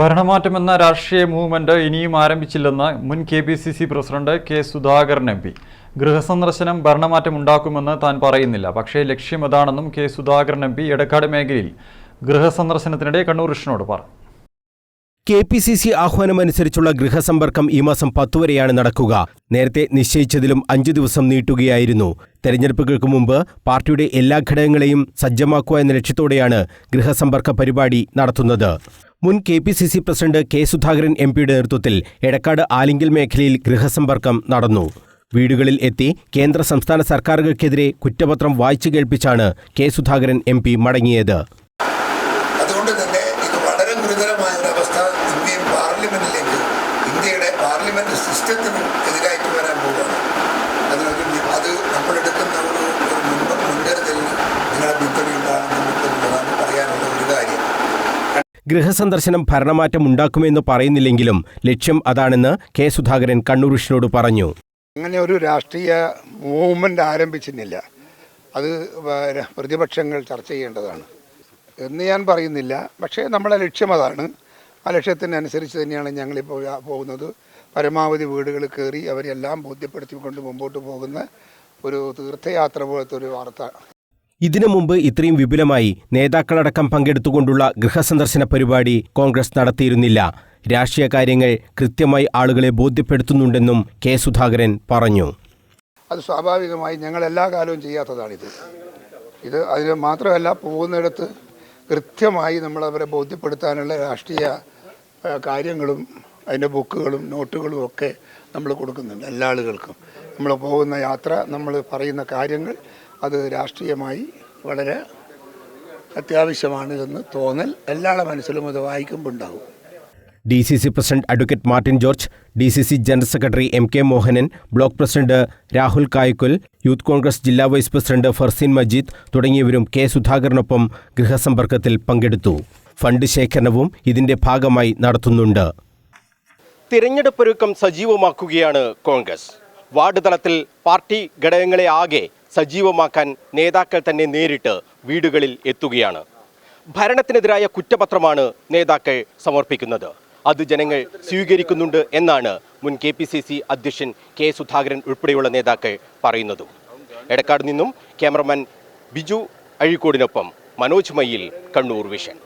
ഭരണമാറ്റമെന്ന രാഷ്ട്രീയ മൂവ്മെന്റ് ഇനിയും ആരംഭിച്ചില്ലെന്ന് മുൻ K P C C president K Sudhakaran M P. ഗൃഹസന്ദർശനം ഭരണമാറ്റം ഉണ്ടാക്കുമെന്ന് താൻ പറയുന്നില്ല. പക്ഷേ ലക്ഷ്യം അതാണെന്നും K Sudhakaran M P Edakkad മേഖലയിൽ ഗൃഹസന്ദർശനത്തിനിടെ കണ്ണൂർ കൃഷ്ണനോട് പറഞ്ഞു. കെ പി സി സി ആഹ്വാനമനുസരിച്ചുള്ള ഗൃഹസമ്പർക്കം ഈ മാസം പത്തു വരെയാണ് നടക്കുക. നേരത്തെ നിശ്ചയിച്ചതിലും അഞ്ചു ദിവസം നീട്ടുകയായിരുന്നു. തെരഞ്ഞെടുപ്പുകൾക്ക് മുമ്പ് പാർട്ടിയുടെ എല്ലാ ഘടകങ്ങളെയും സജ്ജമാക്കുക എന്ന ലക്ഷ്യത്തോടെയാണ് ഗൃഹസമ്പർക്ക പരിപാടി നടത്തുന്നത്. മുൻ K P C C president K Sudhakaran M പിയുടെ നേതൃത്വത്തിൽ എടക്കാട് ആലിങ്കൽ മേഖലയിൽ ഗൃഹസമ്പർക്കം നടന്നു. വീടുകളിൽ എത്തി കേന്ദ്ര സംസ്ഥാന സർക്കാരുകൾക്കെതിരെ കുറ്റപത്രം വായിച്ചു കേൾപ്പിച്ചാണ് കെ സുധാകരൻ എം മടങ്ങിയത് അതുകൊണ്ട് തന്നെ ഇത് വളരെ ഗുരുതരമായ ഒരു അവസ്ഥ ഇന്ത്യൻ പാർലമെന്റിലേക്ക് ഇന്ത്യയുടെ പാർലമെന്റ് സിസ്റ്റത്തിന് എതിരായിട്ട് വരാൻ പോവുകയാണ്. അതിനൊരു അത് നമ്മളെടുക്കുന്ന ഒരു മുൻപ് മുൻകരുതൽ മുൻകരുതലിന് നിങ്ങളെ പിന്തുണയുണ്ടാകുമെന്നുള്ളതാണ് പറയാനുള്ള ഒരു കാര്യം. ഗൃഹസന്ദർശനം ഭരണമാറ്റം ഉണ്ടാക്കുമെന്ന് പറയുന്നില്ലെങ്കിലും ലക്ഷ്യം അതാണെന്ന് കെ സുധാകരൻ കണ്ണൂർ പറഞ്ഞു. അങ്ങനെ ഒരു രാഷ്ട്രീയ മൂവ്മെന്റ് ആരംഭിച്ചിരുന്നില്ല അത് പ്രതിപക്ഷങ്ങൾ ചർച്ച ചെയ്യേണ്ടതാണ് എന്ന് ഞാൻ പറയുന്നില്ല. പക്ഷേ നമ്മളെ ലക്ഷ്യം അതാണ്. ആ ലക്ഷ്യത്തിനനുസരിച്ച് തന്നെയാണ് ഞങ്ങളിപ്പോൾ പോകുന്നത്. പരമാവധി വീടുകൾ കയറി അവരെല്ലാം ബോധ്യപ്പെടുത്തിക്കൊണ്ട് മുമ്പോട്ട് പോകുന്ന ഒരു തീർത്ഥയാത്ര പോലത്തെ ഒരു വാർത്ത. ഇതിനു മുമ്പ് ഇത്രയും വിപുലമായി നേതാക്കളടക്കം പങ്കെടുത്തുകൊണ്ടുള്ള ഗൃഹസന്ദർശന പരിപാടി കോൺഗ്രസ് നടത്തിയിരുന്നില്ല. രാഷ്ട്രീയ കാര്യങ്ങൾ കൃത്യമായി ആളുകളെ ബോധ്യപ്പെടുത്തുന്നുണ്ടെന്നും കെ സുധാകരൻ പറഞ്ഞു. അത് സ്വാഭാവികമായി ഞങ്ങൾ എല്ലാ കാലവും ചെയ്യാത്തതാണിത്. ഇത് അതിന് മാത്രമല്ല പോകുന്നിടത്ത് കൃത്യമായി നമ്മൾ അവരെ ബോധ്യപ്പെടുത്താനുള്ള രാഷ്ട്രീയ കാര്യങ്ങളും അതിന്റെ ബുക്കുകളും നോട്ടുകളും ഒക്കെ നമ്മൾ കൊടുക്കുന്നുണ്ട് എല്ലാ ആളുകൾക്കും. നമ്മൾ പോകുന്ന യാത്ര നമ്മൾ പറയുന്ന കാര്യങ്ങൾ അത് രാഷ്ട്രീയമായി വളരെ അത്യാവശ്യമാണ് എന്ന് തോന്നൽ എല്ലാവരുടെ മനസ്സിലും അത് വായിക്കുമ്പോൾ ഉണ്ടാകും D C C president advocate Martin George D C C general secretary M K Mohanan block president Rahul Kaykkul youth Congress ജില്ലാ വൈസ് പ്രസിഡന്റ് ഫർസീൻ മജീദ് തുടങ്ങിയവരും കെ സുധാകരനൊപ്പം ഗൃഹസമ്പർക്കത്തിൽ പങ്കെടുത്തു. ഫണ്ട് ശേഖരണവും ഇതിന്റെ ഭാഗമായി നടത്തുന്നുണ്ട്. തിരഞ്ഞെടുപ്പൊരുക്കം സജീവമാക്കുകയാണ് കോൺഗ്രസ്. വാർഡ് തലത്തിൽ പാർട്ടി ഘടകങ്ങളെ ആകെ സജീവമാക്കാൻ നേതാക്കൾ തന്നെ നേരിട്ട് വീടുകളിൽ എത്തുകയാണ്. ഭരണത്തിനെതിരായ കുറ്റപത്രമാണ് നേതാക്കൾ സമർപ്പിക്കുന്നത്. അത് ജനങ്ങൾ സ്വീകരിക്കുന്നുണ്ട് എന്നാണ് മുൻ കെ പി സി സി അധ്യക്ഷൻ കെ സുധാകരൻ ഉൾപ്പെടെയുള്ള നേതാക്കൾ പറയുന്നതും. എടക്കാട് നിന്നും ക്യാമറമാൻ ബിജു അഴീക്കോടിനൊപ്പം മനോജ് മയ്യിൽ കണ്ണൂർ വിഷൻ.